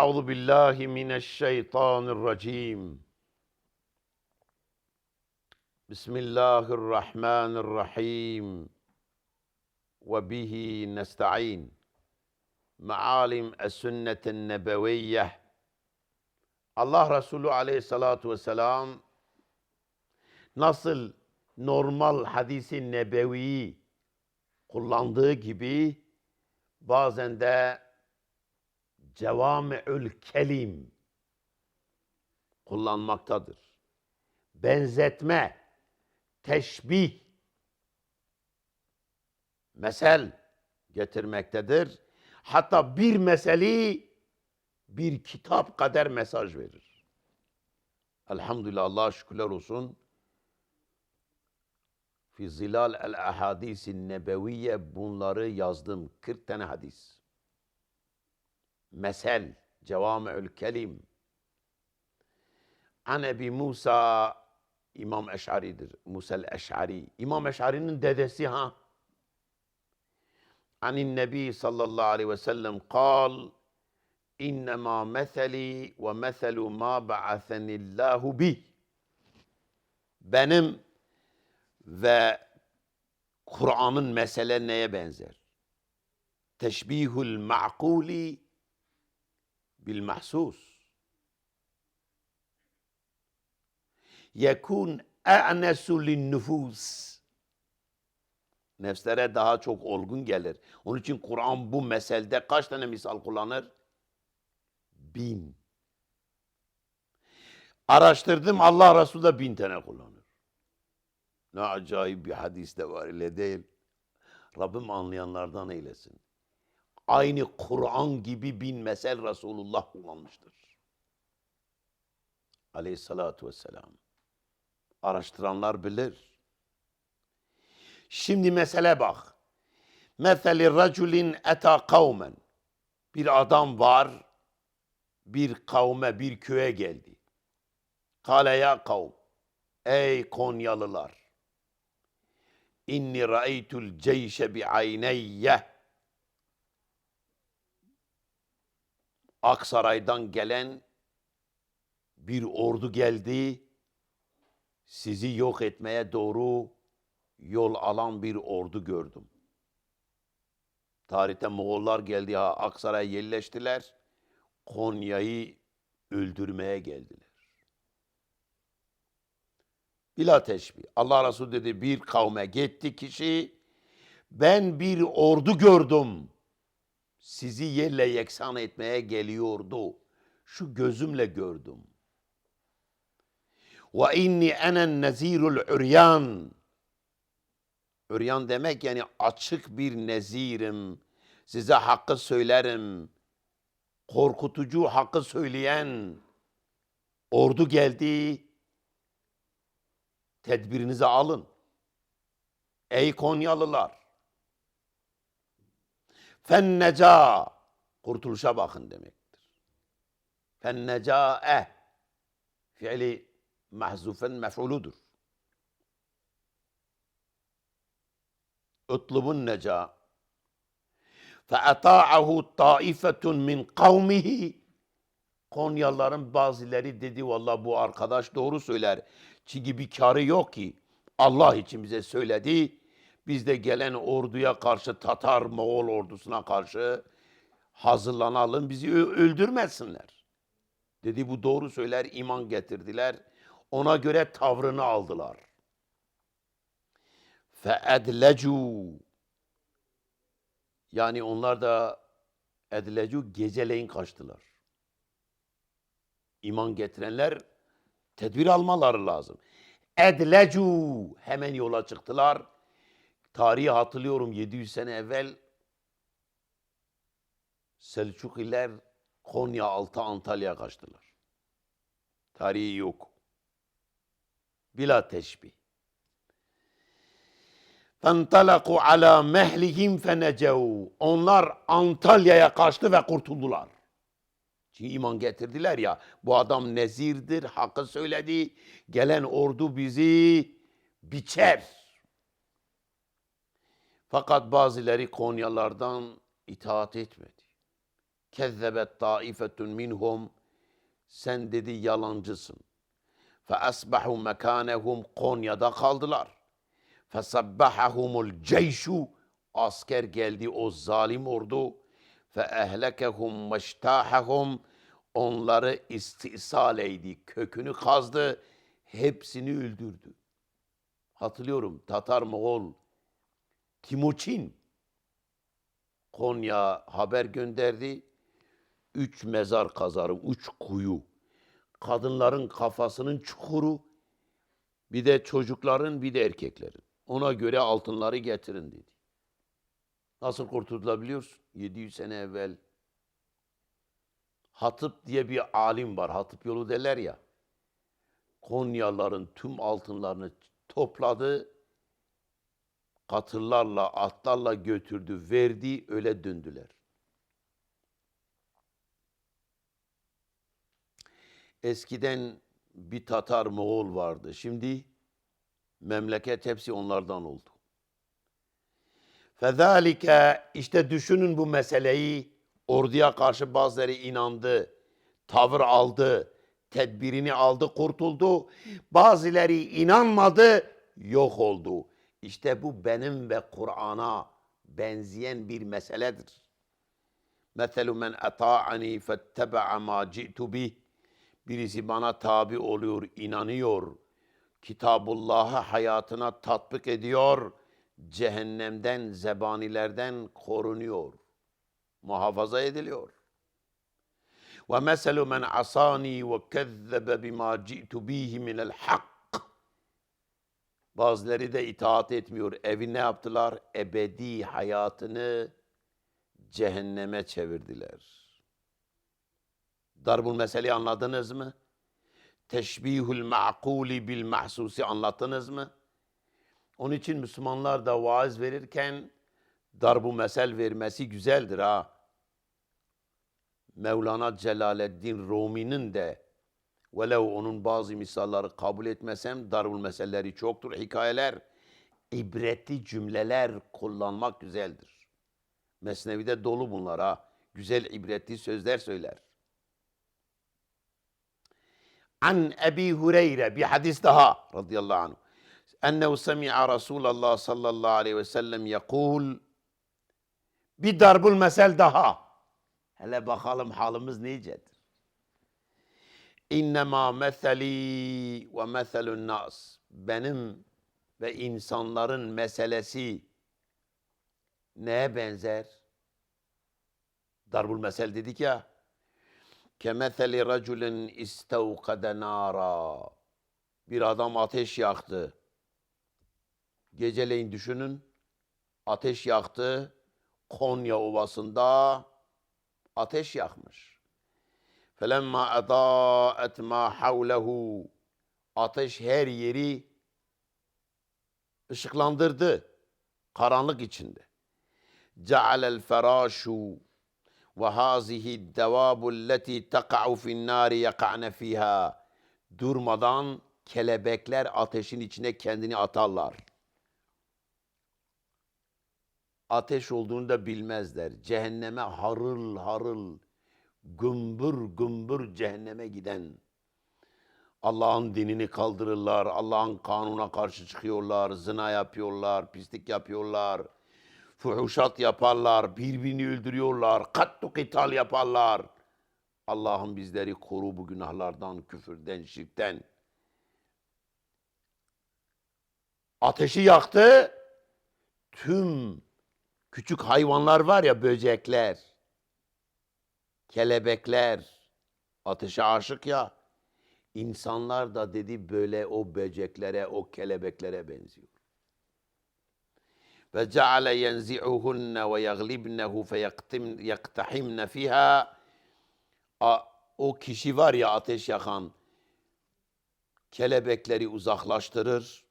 Euzu billahi mineşşeytanirracim. Bismillahirrahmanirrahim. Ve bihi nestaîn. Mealim es-sünnetin nebeviyye. Allah Resulü aleyhissalatu vesselam nasıl normal hadisi nebeviyi kullandığı gibi bazen de cevami'ül kelim kullanmaktadır. Benzetme, teşbih, mesel getirmektedir. Hatta bir meseleyi bir kitap kadar mesaj verir. Elhamdülillah Allah'a şükürler olsun. Fi zilal el ahadisi nebeviye bunları yazdım. 40 tane hadis. Mesel, cevami'ül kelim. An Ebi Musa, İmam Eş'ari'dir. Musel Eş'ari. İmam Eş'ari'nin dedesi ha. Anin Nebi sallallahu aleyhi ve sellem kal, İnnemâ meseli ve meselu mâ ba'asenillâhu bih. Benim ve Kur'an'ın mesele neye benzer? Teşbihul ma'kuli mahsus. Yekun e'nesu lin nüfus. Nefslere daha çok olgun gelir. Onun için Kur'an bu meselde kaç tane misal kullanır? Bin. Araştırdım Allah Resulü de bin tane kullanır. Ne acayip bir hadis de var öyle değil. Rabbim anlayanlardan eylesin. Aynı Kur'an gibi bin mesel Resulullah kullanmıştır. Aleyhissalatu vesselam. Araştıranlar bilir. Şimdi mesele bak. Meseli raculin eta kavmen. Bir adam var, bir kavme, bir köye geldi. Kale ya kavm. Ey Konyalılar. İnni ra'eytul ceyşe bi ayneyye. Aksaray'dan gelen bir ordu geldi. Sizi yok etmeye doğru yol alan bir ordu gördüm. Tarihte Moğollar geldi ha Aksaray'a yerleştiler. Konya'yı öldürmeye geldiler. Bila teşbih. Allah Resulü dedi bir kavme gitti kişi. Ben bir ordu gördüm. Sizi yerle yeksan etmeye geliyordu. Şu gözümle gördüm. Ve inni enen nezirul üryan. Üryan demek yani açık bir nezirim. Size hakkı söylerim. Korkutucu hakkı söyleyen ordu geldi. Tedbirinizi alın. Ey Konyalılar. Fenneca. Kurtuluşa bakın demektir. Fennecae. Fiili mahzufen mef'uludur. Utlubun neca. فَاَطَاعَهُ طَائِفَةٌ min قَوْمِهِ Konyalıların bazıları dedi valla bu arkadaş doğru söyler. Çünkü bir karı yok ki. Allah için bize söyledi. Biz de gelen orduya karşı Tatar Moğol ordusuna karşı hazırlanalım bizi öldürmesinler. Dedi bu doğru söyler iman getirdiler. Ona göre tavrını aldılar. Feedlecu yani onlar da edlecu geceleyin kaçtılar. İman getirenler tedbir almaları lazım. Edlecu hemen yola çıktılar. Tarihi hatırlıyorum 700 sene evvel Selçukliler Konya altı Antalya'ya kaçtılar. Tarihi yok. Bila teşbih. فَانْطَلَقُوا عَلَى مَهْلِهِمْ فَنَجَوْا Onlar Antalya'ya kaçtı ve kurtuldular. Çünkü iman getirdiler ya, bu adam nezirdir, hakkı söyledi, gelen ordu bizi biçer. Fakat bazıları Konyalardan itaat etmedi. kezzebet taifetun minhum sen dedi yalancısın. Fe asbahu mekanehum Konya'da kaldılar. Fe sabbahahumul ceyşu asker geldi o zalim ordu. Fe ehlekehum meştahahum onları istisal eydi, kökünü kazdı, hepsini öldürdü. Hatırlıyorum Tatar Moğol Timuçin Konya haber gönderdi. Üç mezar kazarım, üç kuyu. Kadınların kafasının çukuru, bir de çocukların, bir de erkeklerin. Ona göre altınları getirin dedi. Nasıl kurtulabiliyorsun? 700 sene evvel Hatıp diye bir alim var. Hatıp yolu derler ya. Konyaların tüm altınlarını topladı. Katırlarla, atlarla götürdü, verdi, öyle döndüler. Eskiden bir Tatar Moğol vardı. Şimdi memleket hepsi onlardan oldu. Fezalike işte düşünün bu meseleyi. Orduya karşı bazıları inandı, tavır aldı, tedbirini aldı, kurtuldu. Bazıları inanmadı, yok oldu. İşte bu benim ve Kur'an'a benzeyen bir meseledir. Meselu men ata'ani fettebe'a ma ci'tu bih. Birisi bana tabi oluyor, inanıyor. Kitabullah'ı hayatına tatbik ediyor. Cehennemden, zebanilerden korunuyor. Muhafaza ediliyor. Ve meselu men asani ve kezzebe bima ci'tu bihi minel hak. Bazıları da itaat etmiyor. Evi ne yaptılar? Ebedi hayatını cehenneme çevirdiler. Darbul meseleyi anladınız mı? Teşbihül ma'kuli bil mahsusi anlattınız mı? Onun için Müslümanlar da vaaz verirken darbu mesel vermesi güzeldir ha. Mevlana Celaleddin Rumi'nin de velev onun bazı misalları kabul etmesem darbul meselleri çoktur. Hikayeler, ibretli cümleler kullanmak güzeldir. Mesnevi'de dolu bunlar ha. Güzel ibretli sözler söyler. An Ebi Hureyre bir hadis daha radıyallahu anh. Ennehu semi'a Resulallah sallallahu aleyhi ve sellem yekul bir darbul mesel daha. Hele bakalım halimiz nicedir. İnnemâ meseli ve meselun nas. Benim ve insanların meselesi neye benzer? Darbul mesel dedik ya. Kemetheli raculin istevkade nara. Bir adam ateş yaktı. Geceleyin düşünün. Ateş yaktı. Konya Ovası'nda ateş yakmış. Felemma adaet ma havlehu. Ateş her yeri ışıklandırdı. Karanlık içinde. Cealel ferâşu ve hazihi devabu alleti teka'u fin nari yaka'ne fiha. Durmadan kelebekler ateşin içine kendini atarlar. Ateş olduğunu da bilmezler. Cehenneme harıl harıl, gümbür gümbür cehenneme giden. Allah'ın dinini kaldırırlar, Allah'ın kanuna karşı çıkıyorlar, zina yapıyorlar, pislik yapıyorlar, fuhuşat yaparlar, birbirini öldürüyorlar, kattu kital yaparlar. Allah'ım bizleri koru bu günahlardan, küfürden, şirkten. Ateşi yaktı, tüm küçük hayvanlar var ya böcekler, kelebekler, ateşe aşık ya. İnsanlar da dedi böyle o böceklere, o kelebeklere benziyor. Ve ceale yenzi'uhunne ve yaglibnehu fe yaktahimne fiha. O kişi var ya ateş yakan, kelebekleri uzaklaştırır,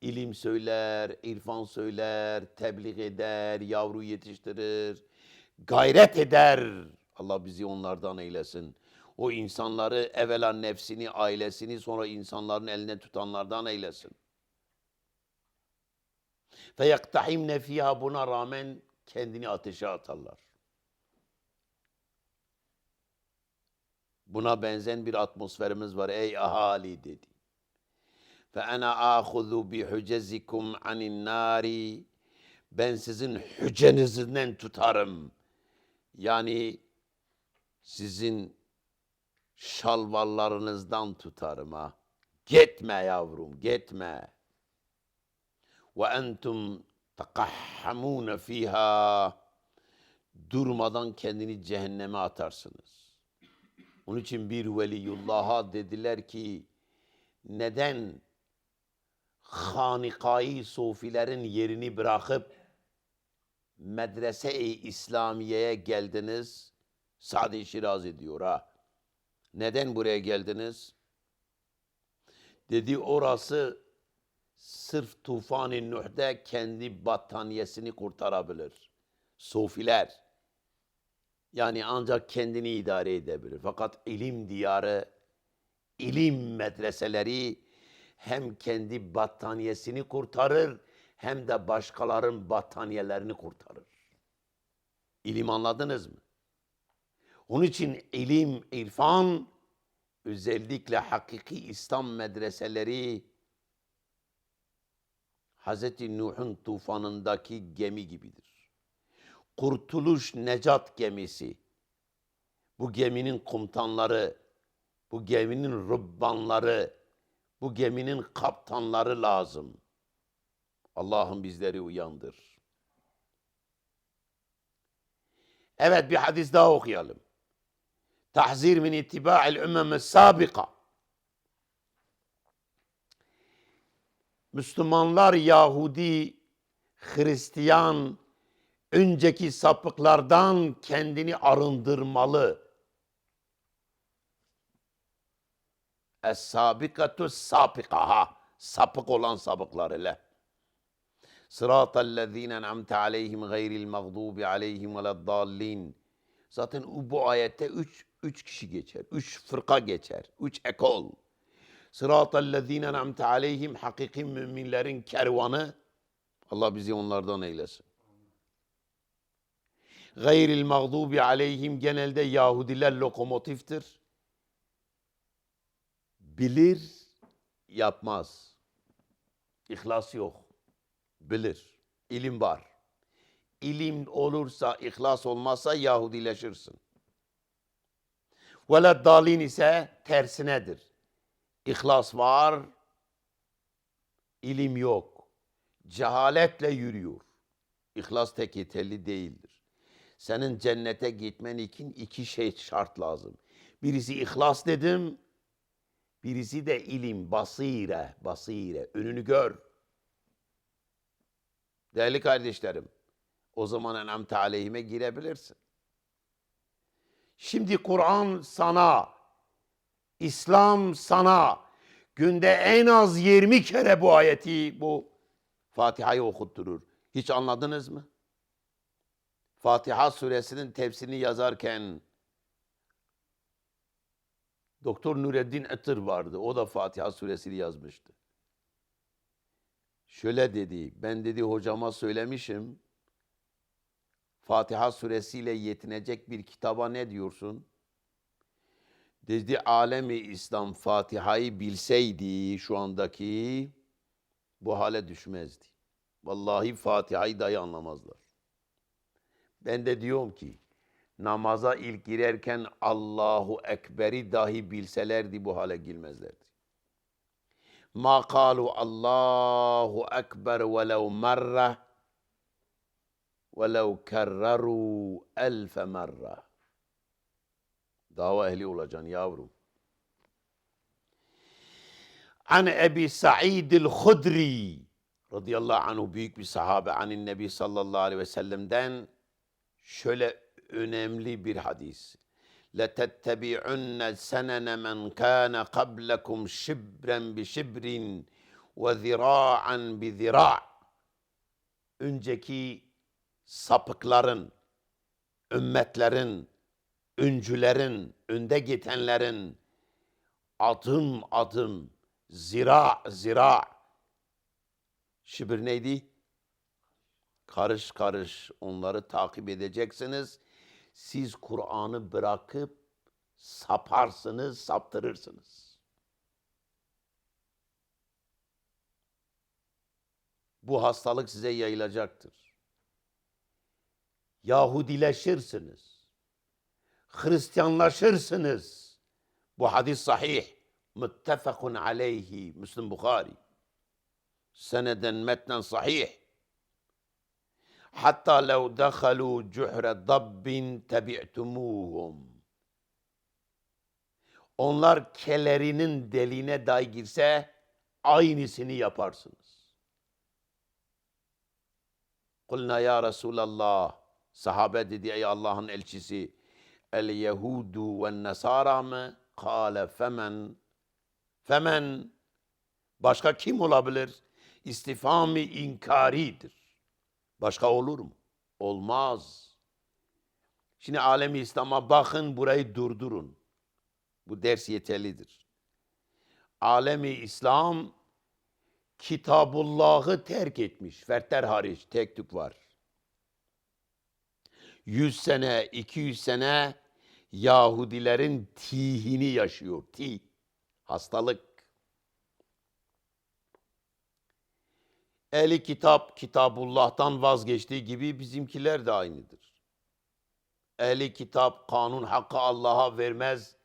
ilim söyler, irfan söyler, tebliğ eder, yavru yetiştirir, gayret eder. Allah bizi onlardan eylesin. O insanları evvela nefsini, ailesini sonra insanların eline tutanlardan eylesin. Yaktahimne fiha buna rağmen kendini ateşe atarlar. Buna benzen bir atmosferimiz var ey ahali dedi. Ahuzu bi hucezikum anin nari. Ben sizin hücenizden tutarım. Yani sizin şalvarlarınızdan tutarım ha. Gitme yavrum, gitme. Ve entum takahhamune fiha. Durmadan kendini cehenneme atarsınız. Onun için bir veliyullah'a dediler ki neden Hanikayı Sofilerin yerini bırakıp medrese-i İslamiye'ye geldiniz? Sadi Şiraz ediyor ha. Neden buraya geldiniz? Dedi orası sırf tufan-ı Nuh'de kendi battaniyesini kurtarabilir. Sofiler. Yani ancak kendini idare edebilir. Fakat ilim diyarı, ilim medreseleri hem kendi battaniyesini kurtarır hem de başkaların battaniyelerini kurtarır. İlim anladınız mı? Onun için ilim, irfan özellikle hakiki İslam medreseleri Hz. Nuh'un tufanındaki gemi gibidir. Kurtuluş necat gemisi. Bu geminin komutanları, bu geminin rubbanları, bu geminin kaptanları lazım. Allah'ım bizleri uyandır. Evet bir hadis daha okuyalım. Tahzir min ittiba'il ümmemi sabika. Müslümanlar Yahudi, Hristiyan, önceki sapıklardan kendini arındırmalı. Es-sabikatu sapikaha. Sapık olan sapıklar ile. Sıratallezine en'amte aleyhim gayril mağdubi aleyhim veleddallin. Zaten bu ayette üç, üç kişi geçer. Üç fırka geçer. Üç ekol. Sıratallezine en'amte aleyhim hakiki müminlerin kervanı. Allah bizi onlardan eylesin. Gayril mağdubi aleyhim genelde Yahudiler lokomotiftir. Bilir, yapmaz. İhlas yok. Bilir. İlim var. İlim olursa, ihlas olmazsa Yahudileşirsin. Veled dalin ise tersinedir. İhlas var, ilim yok. Cehaletle yürüyor. İhlas tek yeterli değildir. Senin cennete gitmen için iki şey şart lazım. Birisi ihlas dedim, birisi de ilim, basire, basire. Önünü gör. Değerli kardeşlerim, o zaman enamte aleyhime girebilirsin. Şimdi Kur'an sana, İslam sana günde en az 20 kere bu ayeti, bu Fatiha'yı okutturur. Hiç anladınız mı? Fatiha suresinin tefsirini yazarken Doktor Nureddin Etır vardı. O da Fatiha suresini yazmıştı. Şöyle dedi, ben dedi hocama söylemişim. Fatiha suresiyle yetinecek bir kitaba ne diyorsun? Dedi alemi İslam Fatiha'yı bilseydi şu andaki bu hale düşmezdi. Vallahi Fatiha'yı dahi anlamazlar. Ben de diyorum ki namaza ilk girerken Allahu Ekber'i dahi bilselerdi bu hale girmezlerdi. Ma kalu Allahu Ekber velev merre velev kerreru elfe merre. Dava ehli olacaksın yavrum. An Ebi Sa'id el-Hudri radıyallahu anhu büyük bir sahabe anin Nebi sallallahu aleyhi ve sellem'den şöyle önemli bir hadis. لَتَتَّبِعُنَّ سَنَنَ مَنْ كَانَ قَبْلَكُمْ شِبْرًا بِشِبْرٍ وَذِرَاعًا بِذِرَاعٍ Önceki sapıkların, ümmetlerin, öncülerin, önde gitenlerin adım adım, zira zira, şibir neydi? karış karış onları takip edeceksiniz. Siz Kur'an'ı bırakıp saparsınız, saptırırsınız. Bu hastalık size yayılacaktır. Yahudileşirsiniz. Hristiyanlaşırsınız. Bu hadis sahih. Muttefakun aleyhi. Müslim Bukhari. Seneden metnen sahih. Hatta lev dehalu cuhre dabbin tebi'tumuhum. Onlar kelerinin deliğine dahi girse aynısını yaparsınız. Kulna ya Resulallah. Sahabe dedi ey Allah'ın elçisi. El Yehudu ve Nesara mı? Kale femen. Femen. Başka kim olabilir? İstifami inkaridir. Başka olur mu? Olmaz. Şimdi alemi İslam'a bakın burayı durdurun. Bu ders yeterlidir. Alemi İslam Kitabullah'ı terk etmiş. Fertler hariç tek tük var. 100 sene, 200 sene Yahudilerin tihini yaşıyor. Tih. Hastalık. Ehli kitap Kitabullah'tan vazgeçtiği gibi bizimkiler de aynıdır. Ehli kitap kanun hakkı Allah'a vermez.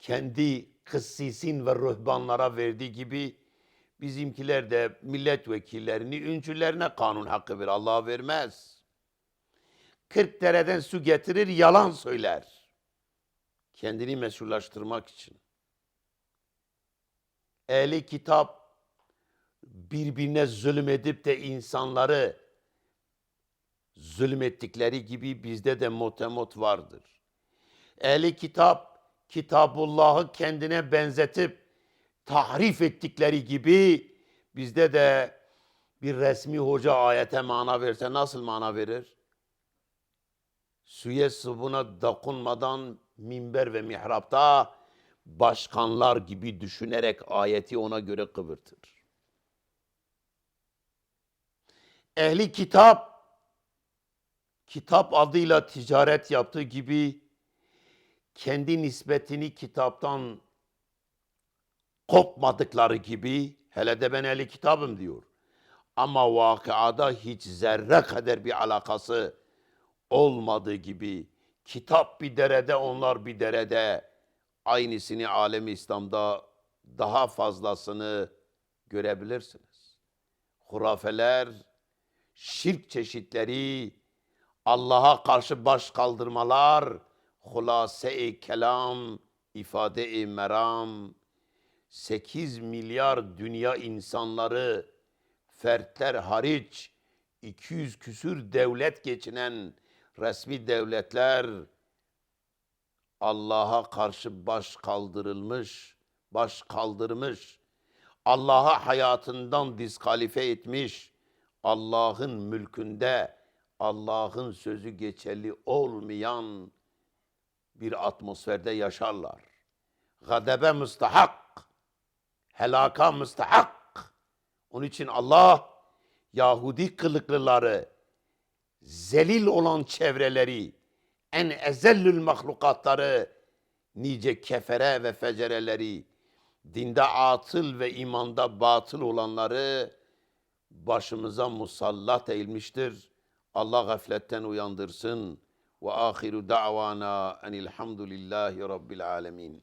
Kendi kıssisin ve ruhbanlara verdiği gibi bizimkiler de milletvekillerini, üncülerine kanun hakkı verir. Allah'a vermez. 40 dereden su getirir, yalan söyler. Kendini meşrulaştırmak için. Ehli kitap birbirine zulüm edip de insanları zulmettikleri gibi bizde de motemot vardır. Ehli kitap Kitabullah'ı kendine benzetip tahrif ettikleri gibi bizde de bir resmi hoca ayete mana verse nasıl mana verir? Suya sıvına dokunmadan minber ve mihrapta başkanlar gibi düşünerek ayeti ona göre kıvırtır. Ehli kitap kitap adıyla ticaret yaptığı gibi kendi nispetini kitaptan kopmadıkları gibi hele de ben ehli kitabım diyor. Ama vakıada hiç zerre kadar bir alakası olmadığı gibi kitap bir derede onlar bir derede aynısını alemi İslam'da daha fazlasını görebilirsiniz. Hurafeler, şirk çeşitleri, Allah'a karşı baş kaldırmalar, hulase-i kelam, ifade-i meram, 8 milyar dünya insanları, fertler hariç 200 küsür devlet geçinen resmi devletler Allah'a karşı baş kaldırılmış, baş kaldırmış, Allah'a hayatından diskalife etmiş, Allah'ın mülkünde Allah'ın sözü geçerli olmayan bir atmosferde yaşarlar. Gadebe müstahak, helaka müstahak. Onun için Allah Yahudi kılıklıları, zelil olan çevreleri, en ezellül mahlukatları, nice kefere ve fecereleri, dinde atıl ve imanda batıl olanları başımıza musallat eğilmiştir. Allah gafletten uyandırsın. Ve ahiru da'vana enilhamdülillahi rabbil alemin.